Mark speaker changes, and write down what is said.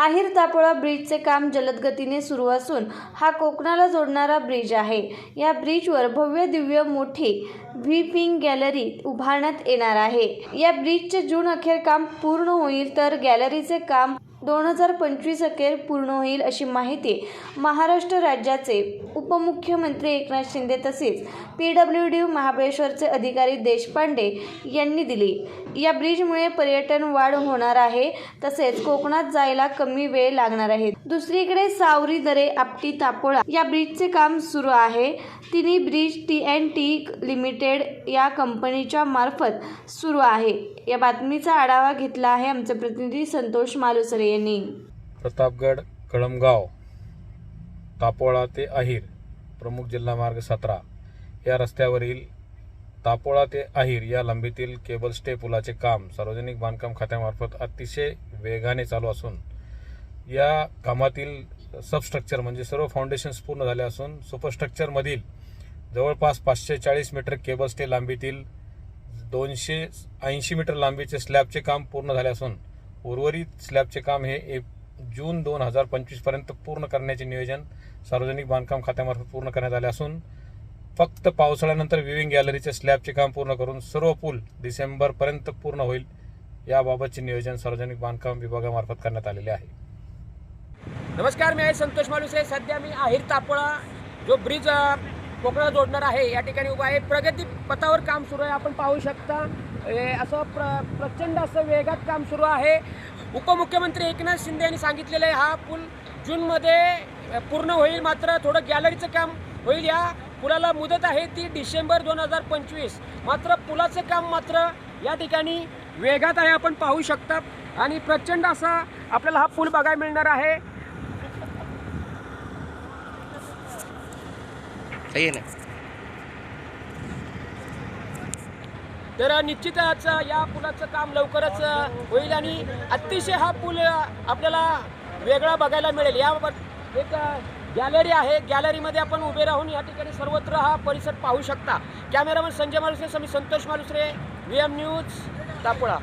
Speaker 1: आहेर दापोळा ब्रिजचे काम जलद गतीने सुरू असून हा कोकणाला जोडणारा ब्रिज आहे. या ब्रिजवर भव्य दिव्य मोठी व्हिपिंग गॅलरी उभारण्यात येणार आहे. या ब्रिजचे जून अखेर काम पूर्ण होईल तर गॅलरीचे काम दोन हजार पंचवीस अखेर पूर्ण होईल अशी माहिती महाराष्ट्र राज्याचे उपमुख्यमंत्री एकनाथ शिंदे तसेच पी डब्ल्यू डी महाबळेश्वरचे अधिकारी देशपांडे यांनी दिली. या ब्रिजमुळे पर्यटन वाढ होणार आहे तसेच कोकणात जायला कमी वेळ लागणार आहे. दुसरीकडे सावरी दरे आपटी तापोळा या ब्रिजचे काम सुरू आहे. तिन्ही bridge T N T limited या कंपनीच्या मार्फत सुरू आहे. या बातमीचा आढावा घेतला आहे आमचे प्रतिनिधी संतोष मालुसरे. लेणी
Speaker 2: प्रतापगड कळमगाव तापोळा ते अहिर प्रमुख जिल्हा मार्ग सतरा. या रस्त्यावरील तापोळा ते अहिर या लांबीतील केबल स्टे पुलाचे काम सार्वजनिक बांधकाम खात्यामार्फत अतिशय वेगाने चालू असून या कामातील सबस्ट्रक्चर म्हणजे सर्व फाउंडेशन्स पूर्ण झाले असून सुपरस्ट्रक्चरमधील जवळपास पाचशे चाळीस मीटर केबल स्टे लांबीतील दोनशे ऐंशी मीटर लांबीचे स्लॅबचे काम पूर्ण झाले असून उर्वरित स्लॅबचे काम हे एक जून दोन हजार पंचवीसपर्यंत पूर्ण करण्याचे नियोजन सार्वजनिक बांधकाम खात्यामार्फत पूर्ण करण्यात आले असून फक्त पावसाळ्यानंतर विविंग गॅलरीचे स्लॅबचे काम पूर्ण करून सर्व पूल डिसेंबरपर्यंत पूर्ण होईल याबाबतचे नियोजन सार्वजनिक बांधकाम विभागामार्फत करण्यात आलेले आहे.
Speaker 3: नमस्कार मी आहे संतोष मालुसरे. सध्या मी आहेर तापोळा जो ब्रिज अ, कोकणाला जोडणार आहे. या ठिकाणी उभा आहे. प्रगती पथावर काम सुरू आहे. आपण पाहू शकता असं प्र प्रचंड असं वेगात काम सुरू आहे. उपमुख्यमंत्री एकनाथ शिंदे यांनी सांगितलेलं आहे हा पूल जूनमध्ये पूर्ण होईल मात्र थोडं गॅलरीचं काम होईल. या पुलाला मुदत आहे ती डिसेंबर दोन हजार पंचवीस. मात्र पुलाचं काम मात्र या ठिकाणी वेगात आहे आपण पाहू शकता. आणि प्रचंड असा आपल्याला हा पूल बघायला मिळणार आहे.
Speaker 4: आहे ना?
Speaker 3: तर निश्चितच या पुलाचं काम लवकरच होईल आणि अतिशय हा पूल आपल्याला वेगळा बघायला मिळेल. याबाबत एक गॅलरी आहे. गॅलरीमध्ये आपण उभे राहून या ठिकाणी सर्वत्र हा परिसर पाहू शकता. कॅमेरामन संजय मालुसरे समी Santosh Malusare V M news Tapola